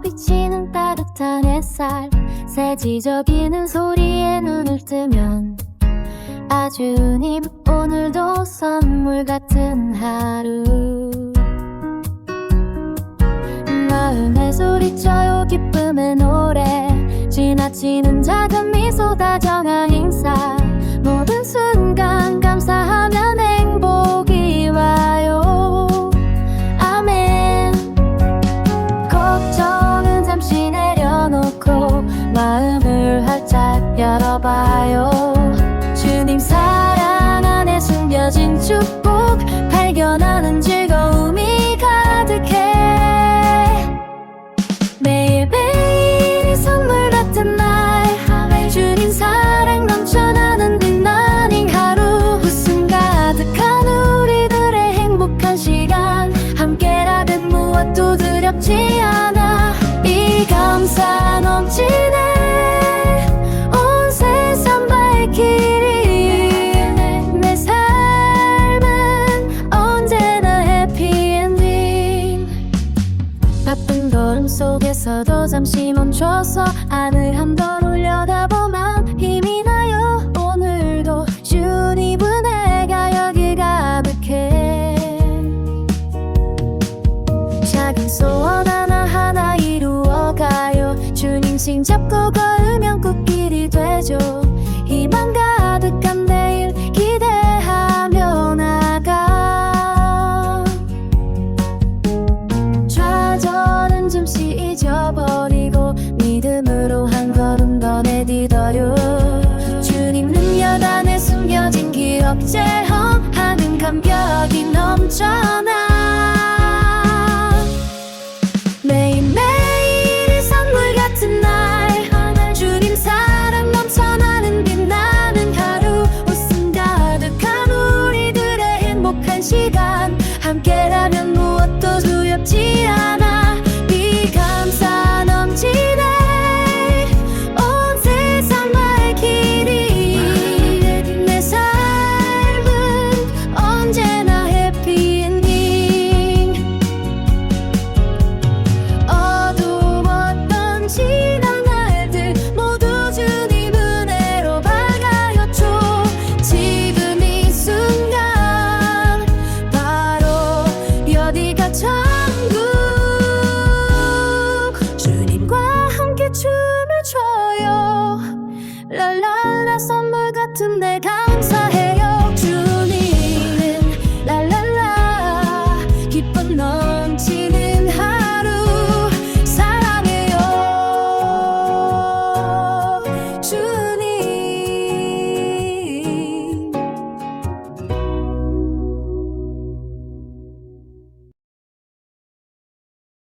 서 비치는 따뜻한 햇살 새지저귀는 소리에 눈을 뜨면 아주님 오늘도 선물 같은 하루. 마음에 소리쳐요 기쁨의 노래 지나치는 작은 미소 다정한 인사 마음을 활짝 열어봐요. 주님 사랑 안에 숨겨진 축복 발견하는 즐거움이 가득해. 매일매일이 선물 같은 날 주님 사랑 넘쳐나는 빛나는 하루. 웃음 가득한 우리들의 행복한 시간 함께라면 무엇도 두렵지 않아 속에서도 잠시 멈춰서 하늘 한번 올려다보면 힘이 나요. 오늘도 주님 은혜가 여기 가득해. 작은 소원 하나하나 이루어가요. 주님 신 잡고 걸으면 꽃길이 되죠 체험하는 감격이 넘쳐나. 매일매일이 선물 같은 날 주님 사랑 넘쳐나는 빛나는 하루 웃음 가득한 우리들의 행복한 시간. 함께라면 무엇도 두렵지 천국. 주님과 함께 춤을 춰요. 랄랄라 선물 같은 내 감사해